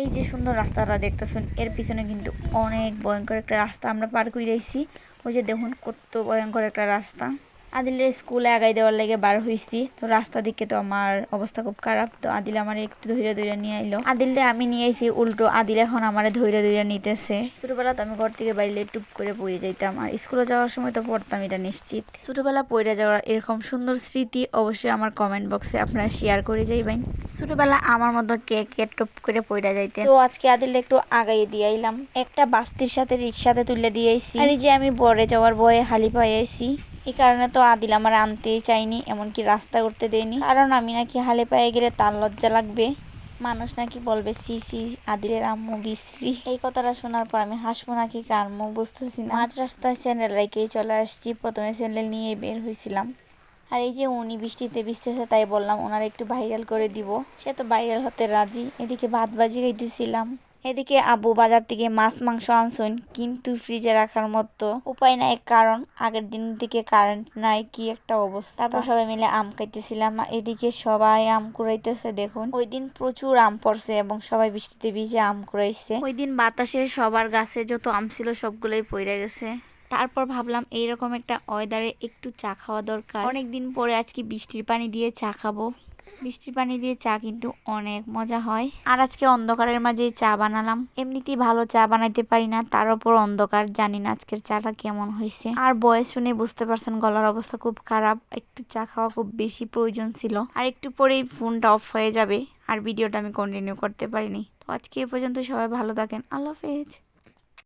এই যে সুন্দর রাস্তাটা দেখতেছেন, এর পিছনে কিন্তু অনেক ভয়ঙ্কর একটা রাস্তা আমরা পার করে রয়েছি ওই যে দেখুন কত ভয়ঙ্কর একটা রাস্তা। আদিলের স্কুলে আগাই দেওয়ার লাগে বার হয়েছি তো রাস্তা দিকে তো আমার অবস্থা খুব খারাপ। তো আদিল আমার একটু ধৈর্য ধৈর্য নিয়ে আইলো। আদিলরে আমি নিয়ে আইছি, উল্টো আদিল এখন আমার ধৈর্য ধৈর্য নিতেছে। ছোটবেলা তো আমি ঘর থেকে বাইরে টুপ করে পড়ে যাইতাম। আর স্কুলে যাওয়ার সময় তো পড়তাম, এটা নিশ্চিত। ছোটবেলা পড়ে যাওয়ার এরকম সুন্দর স্মৃতি অবশ্যই আমার কমেন্ট বক্সে আপনারা শেয়ার করে যাইবেন। ছোটবেলা আমার মতো কে কে টুপ করে পড়ে যাইতে তো আজকে আদিল একটু আগাই দিয়ে আইলাম। একটা বাস্তির সাথে রিক্সাতে তুলে দিয়ে আইছি। আর এই যে আমি বরে যাওয়ার বয়ে হালি পাই আইছি। এই কারণে তো আদিল আমার আনতেই চাইনি এমনকি রাস্তা করতে দেয়নি। কারণ আমি নাকি হালে পায়ে গেলে তার লজ্জা লাগবে। মানুষ নাকি বলবে, সি সি, আদিলের আম্মু বিশ্রী। এই কথাটা শোনার পর আমি হাসবো নাকি কারমু বুঝতেছি না। মাঝ রাস্তায় স্যান্ডেল রেখেই চলে আসছি, প্রথমে স্যান্ডেল নিয়ে বের হয়েছিলাম আর এই যে উনি বৃষ্টিতে ভিজতেছে, তাই বললাম, ওনার একটু ভাইরাল করে দিব। সে তো ভাইরাল হতে রাজি, এদিকে ভাত বাজি খাইতেছিলাম। এদিকে আবু বাজার থেকে মাছ, মাংস আনছেন, কিন্তু ফ্রিজে রাখার মতো উপায় নাই, কারণ আগের দিন থেকে কারেন্ট নাই, কি একটা অবস্থা। তারপর সবাই মিলে আম খাইতেছিলাম, আর এদিকে সবাই আম কুড়াইতেছে, দেখুন। ওই দিন প্রচুর আম পড়ছে এবং সবাই বৃষ্টিতে ভিজে আম কুড়াইছে। ওই দিন বাতাসে সবার গাছে যত আম ছিল সবগুলোই পড়ে গেছে। তারপর ভাবলাম এইরকম একটা ওয়েদারে একটু চা খাওয়া দরকার। অনেকদিন পরে আজকে বৃষ্টির পানি দিয়ে চা খাব। বৃষ্টির পানি দিয়ে চা কিন্তু অনেক মজা হয়। আর আজকে অন্ধকারের মাঝে চা বানালাম। এমনিতেই ভালো চা বানাইতে পারি না, তার উপর অন্ধকার, জানি না আজকের চাটা কেমন হয়েছে। আর বয়স শুনে বুঝতে পারছেন গলার অবস্থা খুব খারাপ, একটু চা খাওয়া খুব বেশি প্রয়োজন ছিল। আর একটু পরেই ফোনটা অফ হয়ে যাবে, আর ভিডিওটা আমি কন্টিনিউ করতে পারিনি। তো আজকে এ পর্যন্ত সবাই ভালো থাকেন, আল্লাহ হাফেজ।